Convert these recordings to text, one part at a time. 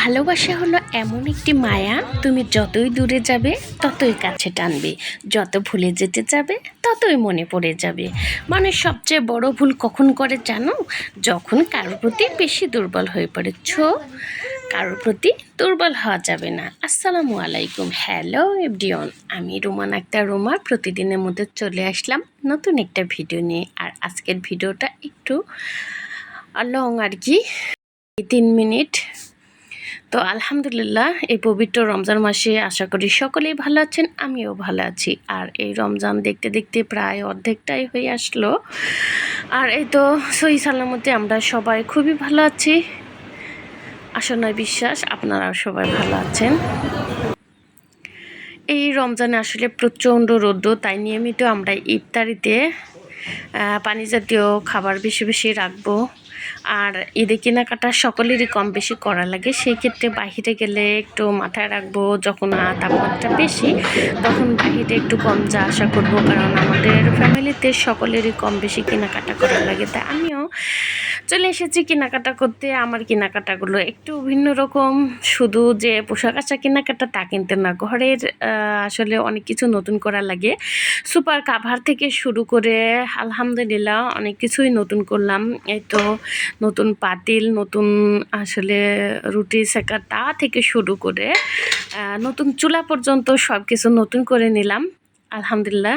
ভালোবাসা হলো এমন একটি মায়া, তুমি যতই দূরে যাবে, ততই কাছে টানবে। যত ভুলে যেতে যাবে, ততই মনে পড়ে যাবে। মানুষ সবচেয়ে বড় ভুল কখন করে জানো? যখন কারোর প্রতি বেশি দুর্বল হয়ে পড়েছ, কারোর প্রতি দুর্বল হওয়া যাবে না। আসসালামু আলাইকুম। হ্যালো এভরিওয়ান আমি রোমান আক্তার রোমা। প্রতিদিনের মধ্যে চলে আসলাম নতুন একটা ভিডিও নিয়ে। আর আজকের ভিডিওটা একটু লং আর কি, তিন মিনিট তো আলহামদুলিল্লাহ, এই পবিত্র রমজান মাসে আশা করি সকলেই ভালো আছেন, আমিও ভালো আছি। আর এই রমজান দেখতে দেখতে প্রায় অর্ধেকটাই হয়ে আসলো। আর এই তো সই সালামতে আমরা সবাই খুবই ভালো আছি। আশা নয় বিশ্বাস, আপনারাও সবাই ভালো আছেন। এই রমজানে আসলে প্রচণ্ড রৌদ্র তাই নিয়মিত আমরা ইফতারিতে পানি জাতীয় খাবার বেশি বেশি রাখব। আর ঈদে কেনাকাটা সকলেরই কম বেশি করা লাগে। সেই ক্ষেত্রে বাহিরে গেলে একটু মাথায় রাখব, যখন তাপমাত্রা বেশি, তখন বাহিরে একটু কম যা আশা করব, কারণ আমাদের ফ্যামিলিতে সকলেরই কম বেশি কেনাকাটা করা লাগে। তাই আমিও চলে এসেছি কেনাকাটা করতে। আমার কেনাকাটাগুলো একটু ভিন্ন রকম। শুধু যে পোশাক আশাক কেনাকাটা তা কিনতে না। ঘরের আসলে অনেক কিছু নতুন করা লাগে। সুপার কাভার থেকে শুরু করে আলহামদুলিল্লাহ অনেক কিছুই নতুন করলাম। এই তো নতুন পাতিল, নতুন আসলে রুটি, সেকা, তা থেকে শুরু করে নতুন চুলা পর্যন্ত সব কিছু নতুন করে নিলাম। আলহামদুলিল্লাহ,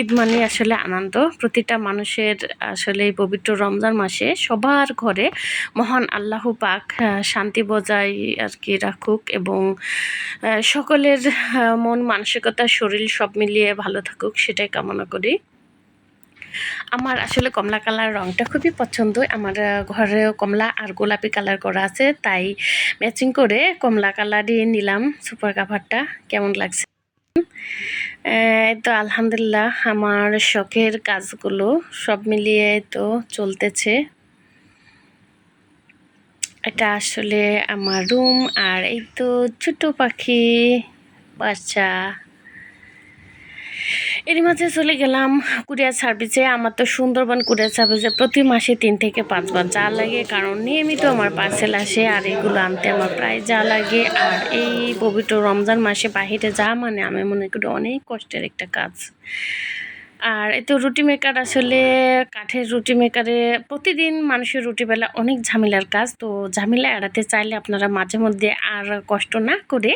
ঈদ মানে আসলে আনন্দ। প্রতিটা মানুষের আসলে পবিত্র রমজান মাসে সবার ঘরে মহান আল্লাহ পাক শান্তি বজায় আর কি রাখুক এবং সকলের মন, মানসিকতা, শরীর সব মিলিয়ে ভালো থাকুক, সেটাই কামনা করি। আমার আসলে কমলা কালার রঙটা খুবই পছন্দ। আমার ঘরে কমলা আর গোলাপি কালার করা আছে, তাই ম্যাচিং করে কমলা কালারই নিলাম সুপার কাভারটা কেমন লাগছে? তো আলহামদুলিল্লাহ আমার শখের কাজগুলো সব মিলিয়ে তো চলতেছে। এটা আসলে আমার রুম আর এই তো ছোট পাখি, বাচ্চা এর মাঝে চলে গেলাম কুরিয়ার সার্ভিসে। আমার তো সুন্দরবন কুরিয়ার সার্ভিসে প্রতি মাসে তিন থেকে পাঁচবার যা লাগে, কারণ নিয়মিত আমার পার্সেল আসে আর এগুলো আনতে আমার প্রায় যা লাগে। আর এই পবিত্র রমজান মাসে বাহিরে যা মানে আমি মনে করি অনেক কষ্টের একটা কাজ। আর এতো রুটি মেকার আসলে কাঠের রুটি মেকারে প্রতিদিন মানুষের রুটি বেলা অনেক ঝামেলার কাজ। তো ঝামেলা এড়াতে চাইলে আপনারা মাঝে মধ্যে আর কষ্ট না করে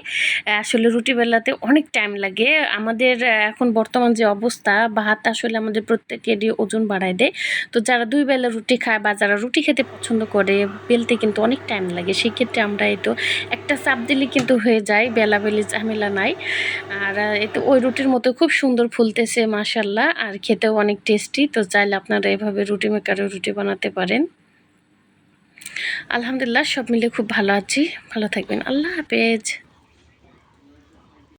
আসলে রুটি বেলাতে অনেক টাইম লাগে। আমাদের এখন বর্তমান যে অবস্থা, ভাত আসলে আমাদের প্রত্যেকেরই ওজন বাড়ায় দেয়। তো যারা দুই বেলা রুটি খায় বা যারা রুটি খেতে পছন্দ করে, বেলতে কিন্তু অনেক টাইম লাগে। সেক্ষেত্রে আমরা এই তো একটা চাপ দিলে কিন্তু হয়ে যায় বেলা বেলি ঝামেলা নাই। আর এই তো ওই রুটির মতো খুব সুন্দর ফুলতেছে মাসাল্লাহ আর খেতেও অনেক টেস্টি তো চাইলে আপনারা এভাবে রুটি মেকারও রুটি বানাতে পারেন। আলহামদুলিল্লাহ, সব মিলে খুব ভালো আছি। ভালো থাকবেন। আল্লাহ হাফেজ।